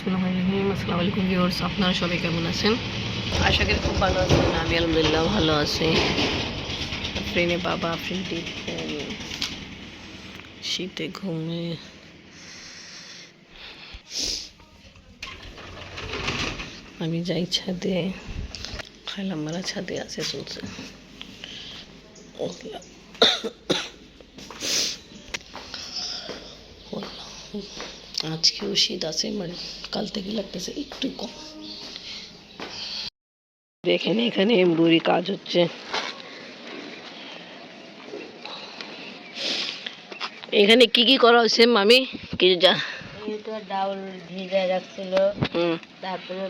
বিসমুল্লাহ রহিম আসসালামু আলাইকুম ভিউয়ার্স আপনারা সবাই কেমন আছেন? আশা করি খুব ভালো আছেন। আমি আলহামদুলিল্লাহ ভালো আছি। ট্রেনে বাবা ফ্রেন শীতে ঘুমে। আমি যাই ছাদে। খাইলাম মারা ছাদে আছে চলছে। আজকেও শীত আছে মানে কাল থেকে লাগতেছে একটু কম দেখেন এখানে বুড়ি কাজ হচ্ছে এখানে কি কি করা হচ্ছে মামি কিছু যা এটা ডাউল ভিজে রাখছিল হুম তারপরে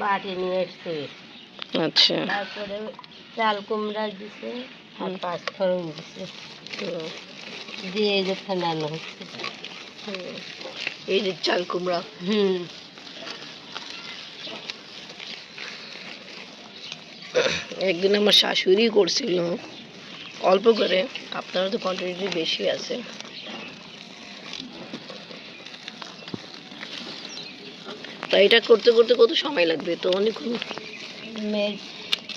বাটি নিয়ে এসছে আচ্ছা তারপরে চাল কুমড়া দিছে আর হুম। পাঁচ ফোড়ন দিছে হুম, দিয়ে এই যে ফেনানো হচ্ছে হুম। এই যে চাল কুমড়া। হুম। একদিন আমার শাশুড়ি করছিল। অল্প করে আপনারা তো কোয়ান্টিটি বেশি আছে। তা এটা করতে করতে কত সময় লাগবে? তো অনেকক্ষণ।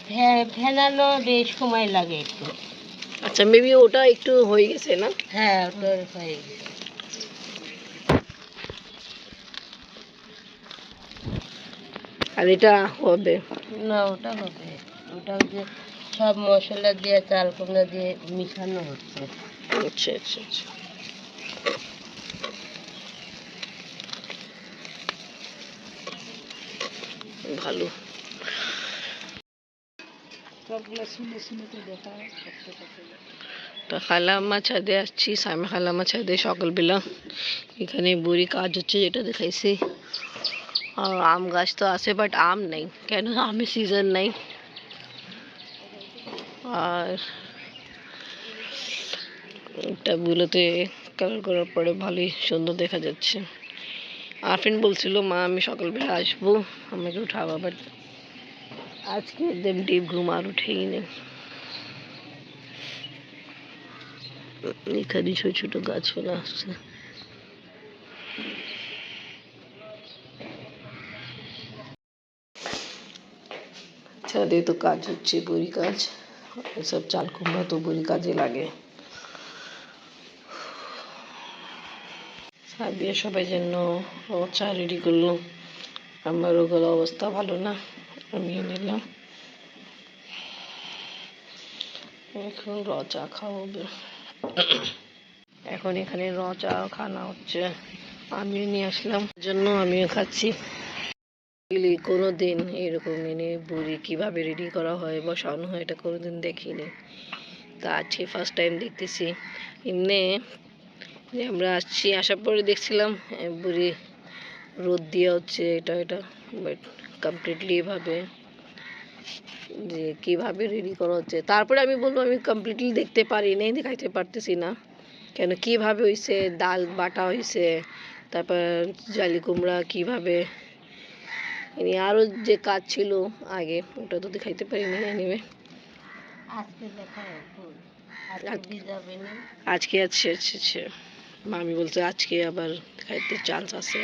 ফে- ফেনানো বেশ সময় লাগে একটু। আচ্ছা মেবি ওটা একটু হয়ে গেছে না? হ্যাঁ ওটা হয়ে গেছে। আর এটা হবে। না ওটা হবে। ওটা যে সব মশলা দিয়ে চাল কুমড়া দিয়ে মিশানো হচ্ছে। আচ্ছা আচ্ছা আচ্ছা। ভালো। তো খালাম্মা ছাদে আসছি সামনে খালাম্মা ছাদে সকালবেলা। এখানে বুড়ি কাজ হচ্ছে যেটা দেখাইছি। আম গাছ তো আছে বাট আম নেই। কেন? আমের সিজন নেই। আর এটা বুলোতে কালার করার পরে ভালোই সুন্দর দেখা যাচ্ছে। আফরিন বলছিল, মা, আমি সকালবেলা আসব, আমাকে উঠাবো বাট আজকে একদম ডিপ ঘুম আর উঠেই নেই। এখানে ছোট ছোট গাছপালা আসছে। ছাদে তো কাজ হচ্ছে, বড়ি কাজ। এসব চাল কুমড়া তো বড়ি কাজে লাগে। সাবিয়া সবাই জন্য চা রেডি করল। আমার ওগুলো অবস্থা ভালো না, আমিও নিলাম। এখন র চা খাওয়াবে। এখন এখানে র চা খানা হচ্ছে। আমিও নিয়ে আসলাম। জন্য আমিও খাচ্ছি। এগুলি কোনো দিন এরকম এনে বুড়ি কীভাবে রেডি করা হয়, বসানো হয়, এটা কোনো দিন দেখিনি। তা আজকে ফার্স্ট টাইম দেখতেছি। এমনি আমরা আসছি, আসার পরে দেখছিলাম বুড়ি রোদ দিয়ে হচ্ছে এটা এটা বাট কমপ্লিটলি এভাবে যে কীভাবে রেডি করা হচ্ছে। তারপরে আমি বলব, আমি কমপ্লিটলি দেখতে পারি নাই দেখাইতে পারতেছি না। কেন, কীভাবে হইছে ডাল বাটা হইছে, তারপর জালি কুমড়া কীভাবে এমনি আরও যে কাজ ছিল আগে ওটা তো দেখাইতে পারি না এনিওয়ে আজকে আছে আচ্ছা আচ্ছা মামি বলছে আজকে আবার খাইতে চান্স আছে।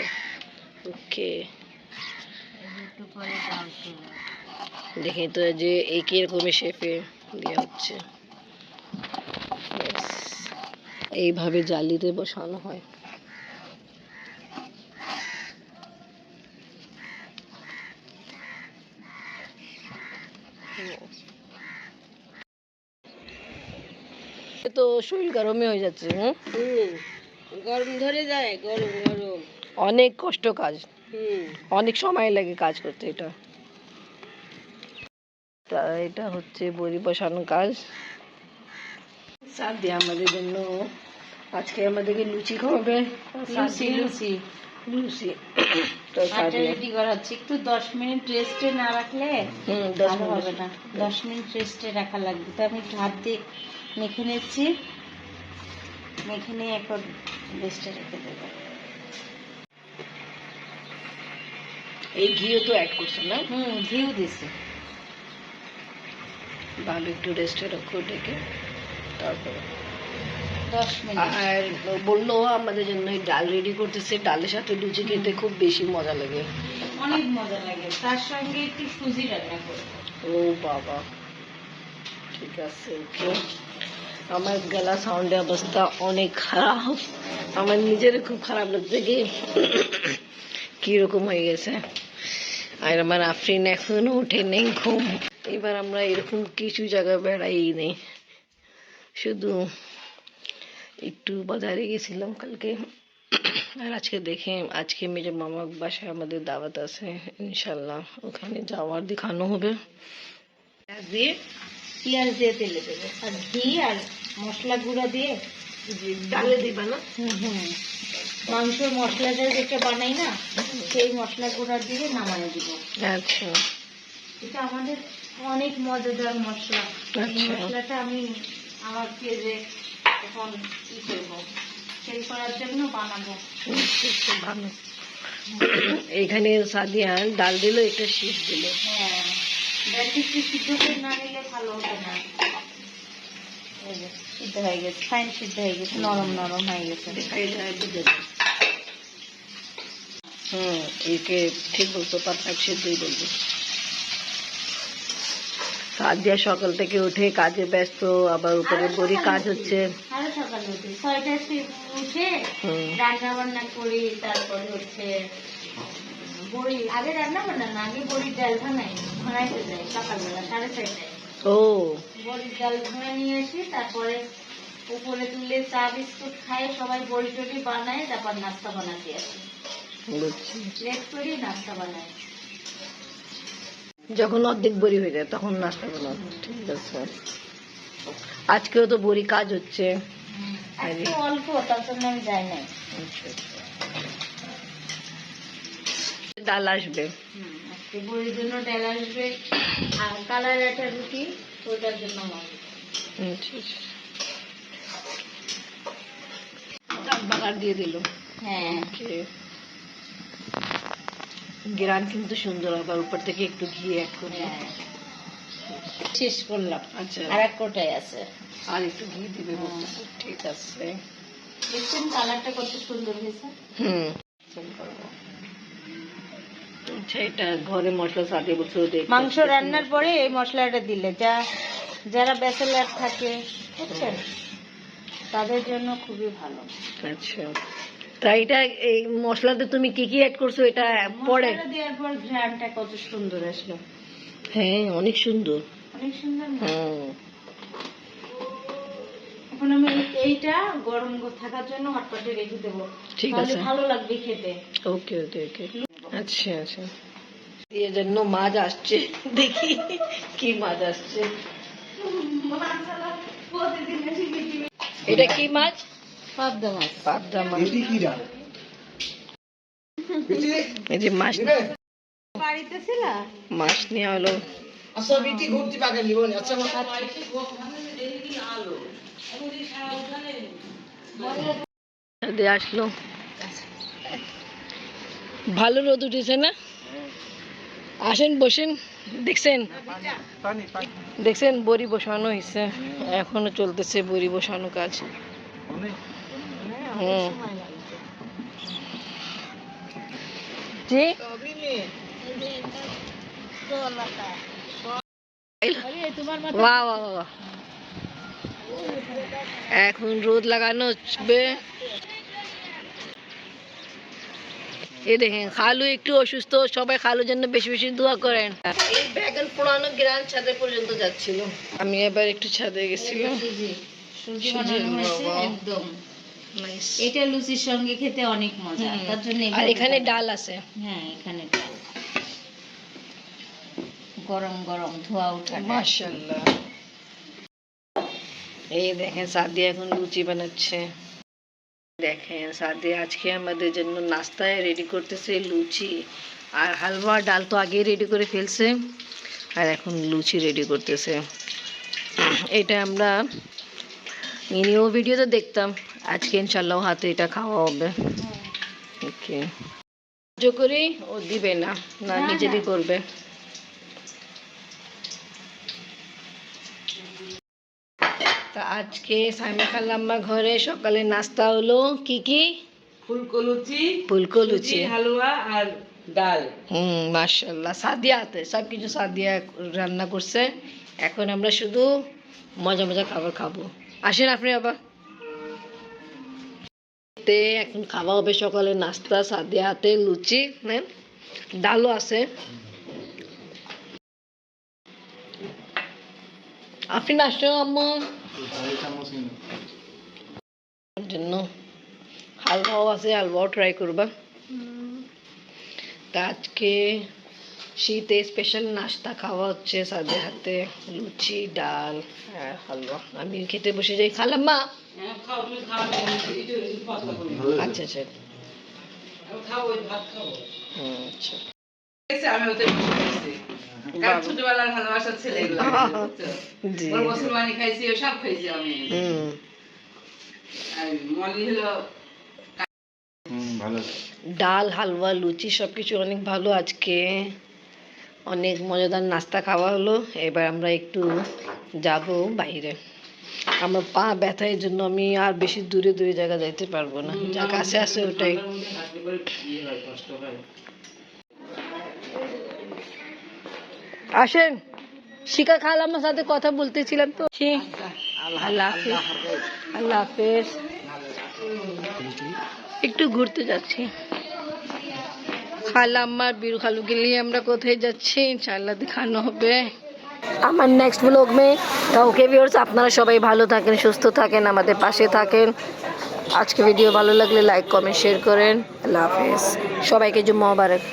ওকে। দেখি তো যে এই কিরকমের শেপে দেওয়া হচ্ছে. এইভাবে জালিতে বসানো হয়। তো শরীর গরমে হয়ে যাচ্ছে হুম? গরম ধরে যায় গরম গরম। অনেক কষ্ট কাজ। হুম। অনেক সময় লাগে কাজ করতে এটা। তা এটা হচ্ছে বড়ি বসানো কাজ। সাথে আমাদের জন্য। আজকে আমাদেরকে লুচি খাওয়াবে। লুচি। লুচি। লুচি তো আটা সাথে রেডি করা হচ্ছে। একটু দশ মিনিট রেস্টে না রাখলে ভালো হবে না। দশ মিনিট রেস্টে রাখা লাগবে। তো আমি একটু হাত দিয়ে মেখে নিচ্ছি। মেখে নিয়ে এখন রেস্টে রেখে দেবো। এই ঘিও তো অ্যাড করছে না? হুম ঘিউ দিছি। ভালো একটু রেস্টে রাখো ডেকে তারপরে আর বলল আমাদের জন্য ডাল রেডি করতেছে ডালের সাথে লুচি খেতে খুব বেশি মজা লাগে। অনেক মজা লাগে। তার সঙ্গে একটু সুজি রান্না করব। ও বাবা ঠিক আছে ওকে আমার গলা সাউন্ডের অবস্থা অনেক খারাপ। আমার নিজের খুব খারাপ লাগছে কি। কীরকম হয়ে গেছে। আর আমার আফরিন এখনও উঠে নেই ঘুম। এবার আমরা এরকম কিছু জায়গা বেড়াই নেই শুধু একটু বাজারে গেছিলাম কালকে। আর আজকে দেখে আজকে মেজো মামার বাসায় আমাদের দাওয়াত আছে ইনশাল্লাহ ওখানে যাওয়ার দেখানো হবে। পেঁয়াজ দিয়ে পেঁয়াজ দিয়ে তেলে দেবো। আর ঘি আর মশলা গুঁড়ো দিয়ে ডালে দিবা না? হুম হুম। মাংসের মশলাটা যেটা বানাই না সেই মশলা গুঁড়া দিয়ে নামাই দিব। আচ্ছা। এটা আমাদের অনেক মজাদার মশলা। এই আচ্ছা। মশলাটা আমি আমার পেজে এখন ই করব? সেল করার জন্য বানাবো। এখানে ডাল দিল এটা দিল। হ্যাঁ ডালটি একটু সিদ্ধ করে না নিলে ভালো হতো না। সিদ্ধ হয়ে গেছে ফাইন সিদ্ধ হয়ে গেছে নরম নরম হয়ে গেছে। হুম একে ঠিক বলতো পারফেক্ট সিদ্ধই বলব। সাদিয়া সকাল থেকে উঠে কাজে ব্যস্ত আবার উপরে বড়ি কাজ হচ্ছে। আরও সকালে উঠি। ছয়টায় উঠে রান্না বান্না করি তারপরে হচ্ছে বড়ি। আগে রান্না বান্না না আগে বড়ির ডাল বানাই ঘনাইতে যাই সকালবেলা সাড়ে ছয়টায়। ও। বড়ির ডাল ঘুরে নিয়ে আসি তারপরে উপরে তুলে চা বিস্কুট খাই সবাই বড়ি টড়ি বানায় তারপর নাস্তা বানাতে আসি। বুঝছি। লেট করি নাস্তা বানাই। যখন অর্ধেক বড়ি হয়ে যায় তখন নাস্তা বানাও ঠিক আছে। আজকেও তো বড়ি কাজ হচ্ছে। অল্প তার জন্য আমি যাই নাই। আচ্ছা, আচ্ছা। ডাল আসবে। বড়ির জন্য ডাল আসবে। আর কালার একটা রুটি ওটার জন্য আচ্ছা, বাগার দিয়ে দিল। হ্যাঁ। গ্রান কিন্তু সুন্দর আবার উপর থেকে একটু ঘি অ্যাড করে। হ্যাঁ। শেষ করলাম। আচ্ছা। আর এক কোটাই আছে। আর একটু ঘি দিবে ঠিক আছে। দেখছেন কালারটা কত সুন্দর হয়েছে? হুম। আচ্ছা এটা ঘরে মশলা বলছে মাংস রান্নার পরে এই মশলাটা দিলে যা যারা ব্যাচেলার থাকে বুঝছেন তাদের জন্য খুবই ভালো। আচ্ছা। তা এটা এই মশলাতে তুমি কি কি অ্যাড করছ এটা পরে? দেওয়ার পর ঘ্রাণটা কত সুন্দর আসলো। হ্যাঁ অনেক সুন্দর। অনেক সুন্দর? হুম। এখন আমি এইটা গরম থাকার জন্য হটপটে রেখে দেবো। ঠিক আছে। ভালো লাগবে খেতে। ওকে ওকে ওকে। আচ্ছা আচ্ছা। এর জন্য মাছ আসছে। দেখি কি মাছ আসছে। এটা কি মাছ? পাবদা মাছ। পাবদা মাছ। এই যে মাছ বাড়িতে ছিল? মাছ নিয়ে হলো দিয়ে আসলো। ভালো রোদ উঠেছে না? আসেন বসেন। দেখছেন? দেখছেন? বড়ি বসানো হয়েছে এখনও চলতেছে বড়ি বসানো কাজ। হুম জি। বাহ। এখন রোদ লাগানো হচ্ছে। এই দেখেন খালু একটু অসুস্থ সবাই খালুর জন্য বেশি বেশি দোয়া করেন। এই ব্যাগন পোড়ানো গ্রান ছাদে পর্যন্ত যাচ্ছিল। আমি এবার একটু ছাদে গেছিলাম। একদম. এটা লুচির সঙ্গে খেতে অনেক মজা তার জন্য আর এখানে ডাল আছে। হ্যাঁ এখানে ডাল। গরম গরম ধোয়া উঠা ডাল। মাশাল্লাহ এই দেখেন সাদি এখন লুচি বানাচ্ছে। দেখেন সাদি আজকে আমাদের জন্য নাস্তায় রেডি করতেছে লুচি। আর হালুয়া ডাল তো আগেই রেডি করে ফেলছে আর এখন লুচি রেডি করতেছে। এটা আমরা মিনিও ভিডিওতে দেখতাম। আজকে ইনশাল্লাহ হাতে এটা খাওয়া হবে। ওকে। করি ও দিবে না না না, নিজেরই করবে। তা আজকে সাইমা খালাম্মা ঘরে সকালে নাস্তা হলো কি কি? ফুলকো লুচি ফুলকো লুচি হালুয়া আর ডাল। হুম মাশাল্লাহ সাদিয়া হাতে সব কিছু সাদিয়া রান্না করছে। এখন আমরা শুধু মজা মজা খাবার খাব। আসেন আপনি আবার। তে এখন খাওয়া হবে সকালে নাস্তা সাদিয়া হাতে লুচি নেন ডালও আছে। আপনি নাস্তা আম্মু ওর জন্য। হালুয়াও আছে হালুয়াও ট্রাই করবা। তা আজকে শীতে স্পেশাল নাস্তা খাওয়া হচ্ছে সাদের হাতে লুচি ডাল। আর হালুয়া আমি খেতে বসে যাই। খালাম মা। হ্যাঁ, খাও তুমি খাও আচ্ছা আচ্ছা। খাও ওই ভাত খাও হুম, আচ্ছা। ডাল হালুয়া লুচি সবকিছু অনেক ভালো আজকে। অনেক মজাদার নাস্তা খাওয়া হলো। এবার আমরা একটু যাব বাইরে। আমার পা ব্যথা এর জন্য আমি আর বেশি দূরে দূরে জায়গা যাইতে পারব না। যা কাছে আছে ওটাই। আসেন। শিকা খালাম্মার সাথে কথা বলতেছিলাম তো। আল্লাহ হাফেজ। আল্লাহ হাফেজ। একটু ঘুরতে যাচ্ছি। খালাম্মার বীর খালুকে নিয়ে আমরা কোথায় যাচ্ছি? ইনশাল্লাহ দেখানো হবে। আমার নেক্সট ব্লগ মে ওকে ভিউয়ার্স আপনারা সবাই ভালো থাকেন, সুস্থ থাকেন, আমাদের পাশে থাকেন। আজকে ভিডিও ভালো লাগলে লাইক কমেন্ট শেয়ার করেন। আল্লাহ হাফেজ। সবাইকে জুম্মা মুবারক।